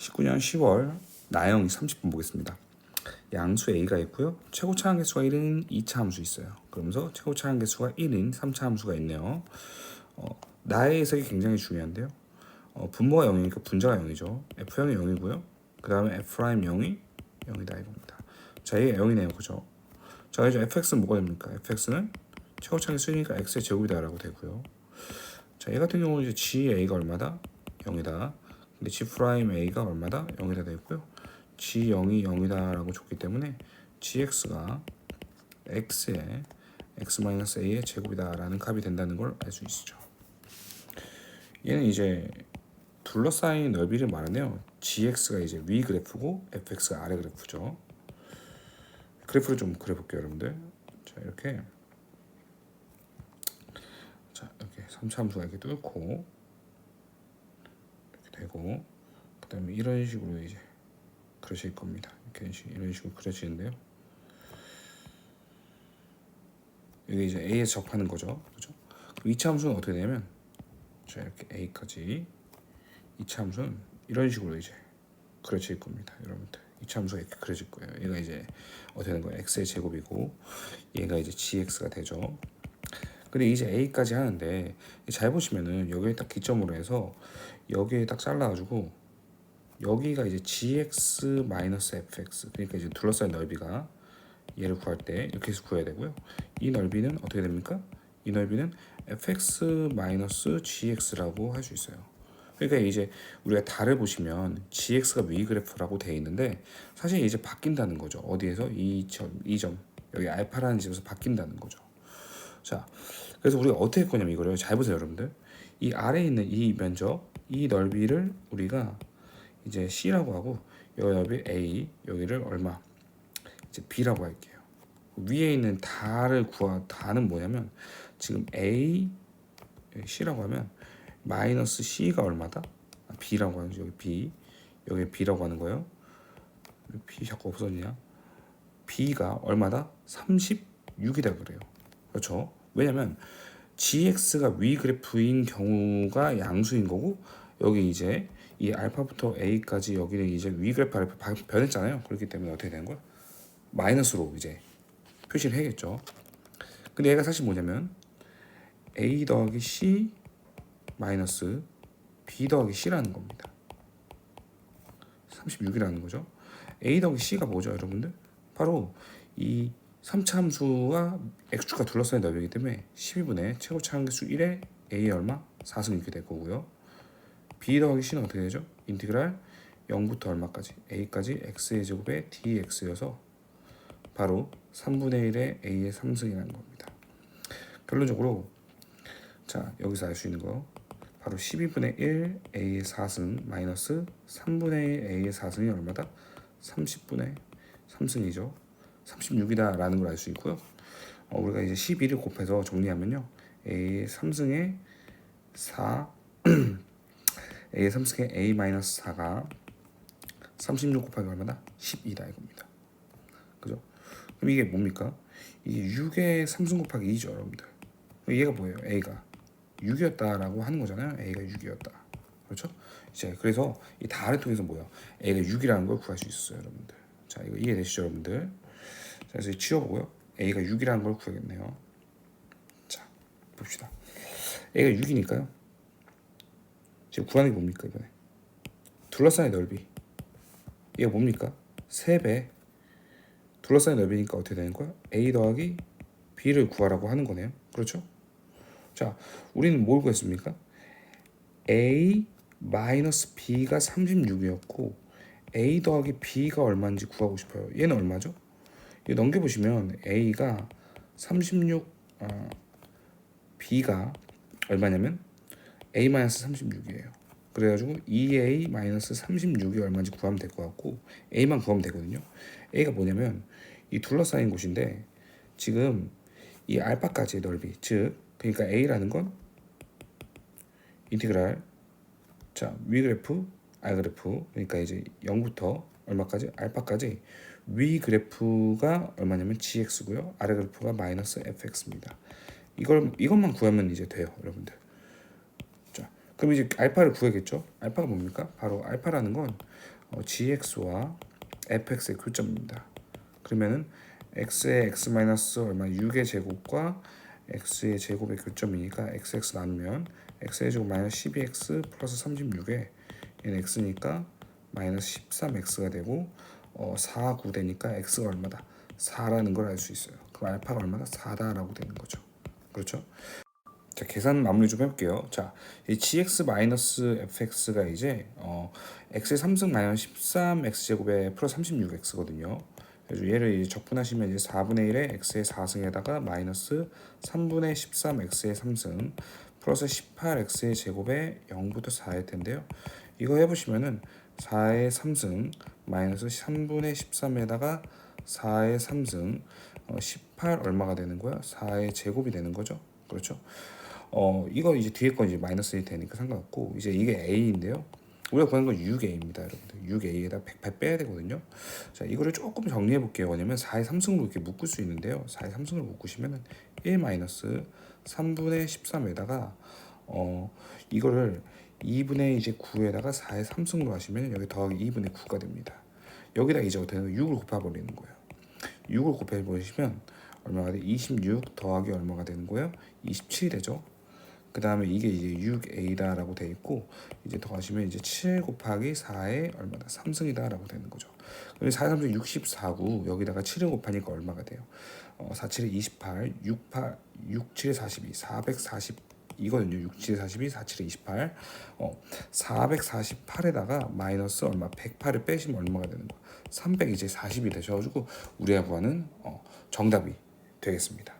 19년 10월 나영이 30분 보겠습니다. 양수 a가 있고요. 최고 차항계수가 1인 2차 함수 있어요. 그러면서 최고 차항계수가 1인 3차 함수가 있네요. 어, 나의 해석이 굉장히 중요한데요. 어, 분모가 0이니까 분자가 0이죠. f형이 0이고요. 그 다음에 f'0이 0이다 이겁니다. 자, 이게 0이네요. 그죠? 자, 이제 fx는 뭐가 됩니까? fx는 최고 차항계수니까 x의 제곱이다라고 되고요. 자, 얘 같은 경우는 이제 ga가 얼마다? 0이다. 근데 g 프라임 a가 얼마다? 0이다 되고요. g 0이 0이다라고 줬기 때문에 gx가 x의 x-a의 제곱이다라는 값이 된다는 걸 알 수 있죠. 얘는 이제 둘러싸인 넓이를 말하네요. gx가 이제 위 그래프고 fx가 아래 그래프죠. 그래프를 좀 그려볼게요, 여러분들. 자, 이렇게 자, 이렇게 3차 함수가 이렇게 뚫고 되고 그 다음에 이런 식으로 이제 그려질 겁니다. 이렇게 식- 이런 식으로 그려지는데요. 이게 이제 A에서 접하는 거죠. 그렇죠? 2차 함수는 어떻게 되냐면 자, 이렇게 A까지 2차 함수는 이런 식으로 이제 그려질 겁니다. 여러분들. 2차 함수가 이렇게 그려질 거예요. 얘가 이제 어떻게 되는 거예요? x의 제곱이고 얘가 이제 gx가 되죠. 근데 이제 a까지 하는데 잘 보시면은 여기에 딱 기점으로 해서 여기에 딱 잘라가지고 여기가 이제 gx 마이너스 fx 그러니까 이제 둘러싸인 넓이가 얘를 구할 때 이렇게 해서 구해야 되고요. 이 넓이는 어떻게 됩니까? 이 넓이는 fx 마이너스 gx라고 할 수 있어요. 그러니까 이제 우리가 달을 보시면 gx가 위 그래프라고 돼 있는데 사실 이제 바뀐다는 거죠. 어디에서 이 점, 이 점 여기 알파라는 집에서 바뀐다는 거죠. 자, 그래서 우리가 어떻게 할 거냐면 이거를 잘 보세요, 여러분들. 이 아래에 있는 이 면적, 이 넓이를 우리가 이제 C라고 하고 여기 넓이 A, 여기를 얼마? 이제 B라고 할게요. 위에 있는 다를 구하 다는 뭐냐면 지금 A C라고 하면 마이너스 C가 얼마다? 아, B라고 하는 여기 B 여기 B라고 하는 거예요. B 자꾸 없어지냐? B가 얼마다? 36이다 그래요. 그렇죠? 왜냐면 gx가 위 그래프인 경우가 양수인 거고 여기 이제 이 알파부터 a까지 여기는 이제 위 그래프 알파 바- 변했잖아요. 그렇기 때문에 어떻게 되는 거야? 마이너스로 이제 표시를 해야겠죠. 근데 얘가 사실 뭐냐면 a 더하기 c 마이너스 b 더하기 c라는 겁니다. 36이라는 거죠. a 더하기 c가 뭐죠, 여러분들? 바로 이 3차 함수와 x축과 둘러싸인 넓이기 때문에 12분의 최고 차항계수 1에 a의 얼마? 4승 이렇게 될 거고요. b 더하기 c는 어떻게 되죠? 인티그랄 0부터 얼마까지? a까지 x의 제곱에 dx여서 바로 3분의 1에 a의 3승이라는 겁니다. 결론적으로 자 여기서 알 수 있는 거 바로 12분의 1 a의 4승 마이너스 3분의 1 a의 4승이 얼마다? 30분의 3승이죠. 36이다라는 걸 알 수 있고요. 어, 우리가 이제 12를 곱해서 정리하면요. a의 3승에 4 a의 3승에 a 마이너스 4가 36 곱하기 얼마다? 12다 이겁니다. 그죠? 그럼 이게 뭡니까? 이게 6의 3승 곱하기 2죠, 여러분들. 얘가 뭐예요? a가 6이었다라고 하는 거잖아요. a가 6이었다. 그렇죠? 이제 그래서 이 다를 통해서 뭐야? a가 6이라는 걸 구할 수 있었어요, 여러분들. 자, 이거 이해되시죠, 여러분들? 자, 그래서 치워보고요. a가 6이라는 걸 구하겠네요. 자, 봅시다. a가 6이니까요. 지금 구하는 게 뭡니까 이번에? 둘러싸인 넓이. 얘가 뭡니까? 3배. 둘러싸인 넓이니까 어떻게 되는 거야? a 더하기 b를 구하라고 하는 거네요. 그렇죠? 자, 우리는 뭘 구했습니까? a 마이너스 b가 36이었고 a 더하기 b가 얼마인지 구하고 싶어요. 얘는 얼마죠? 이 넘겨보시면 a가 36, 어, b가 얼마냐면 a 마이너스 36이에요. 그래가지고 2a 마이너스 36이 얼마인지 구하면 될 것 같고 a만 구하면 되거든요. a가 뭐냐면 이 둘러싸인 곳인데 지금 이 알파까지의 넓이 즉 그러니까 a라는 건 인티그랄 자 위 그래프 알 그래프 그러니까 이제 0부터 얼마까지 알파까지 위 그래프가 얼마냐면 gx고요 아래 그래프가 마이너스 fx입니다. 이걸 이것만 구하면 이제 돼요, 여러분들. 자 그럼 이제 알파를 구해야겠죠. 알파가 뭡니까? 바로 알파라는 건 어, gx와 fx의 교점입니다. 그러면은 x의 x 마이너스 얼마 6의 제곱과 x의 제곱의 교점이니까 xx 나누면 x의 제곱 마이너스 12x 플러스 36에 얘는 x니까 마이너스 13x가 되고 어, 4, 9 되니까 x가 얼마다? 4라는 걸 알 수 있어요. 그럼 알파가 얼마다? 4다라고 되는 거죠. 그렇죠? 자 계산 마무리 좀 해볼게요. 자, 이 gx 마이너스 fx가 이제 어, x의 3승 마이너스 13 x 제곱에 플러스 36x거든요. 그래서 얘를 이제 적분하시면 이제 4분의 1에 x의 4승에다가 마이너스 3분의 13 x의 3승 플러스 18 x의 제곱에 0부터 4일 텐데요. 이거 해보시면은 4의 3승 마이너스 3분의 13에다가 4의 3승 어, 18 얼마가 되는 거야? 4의 제곱이 되는 거죠. 그렇죠? 어 이거 이제 뒤에 건 이제 마이너스 1 되니까 상관없고 이제 이게 a인데요. 우리가 구한 건 6a입니다, 여러분들. 6a에다 108 빼야 되거든요. 자, 이거를 조금 정리해 볼게요. 뭐냐면 4의 3승으로 이렇게 묶을 수 있는데요. 4의 3승으로 묶으시면은 1 마이너스 3분의 13에다가 어 이거를 2분의 이제 9에다가 4의 3승으로 하시면 여기 더하기 2분의 9가 됩니다. 여기다 이제 어떻게 하면 6을 곱해 버리는 거예요. 6을 곱해 보시면 얼마가 돼? 26 더하기 얼마가 되는 거예요? 27이 되죠. 그 다음에 이게 이제 6a다라고 돼 있고 이제 더하시면 이제 7 곱하기 4의 얼마다 3승이다라고 되는 거죠. 그럼 4, 3승 64고 여기다가 7을 곱하니까 얼마가 돼요? 어, 4, 7에 28, 6, 8, 6, 7에 42, 440 이거든요. 6, 7에 42, 4, 7에 28. 어, 448에다가 마이너스 얼마 108을 빼시면 얼마가 되는 거야? 300 이제 40이 되셔가지고 우리가 구하는 어, 정답이 되겠습니다.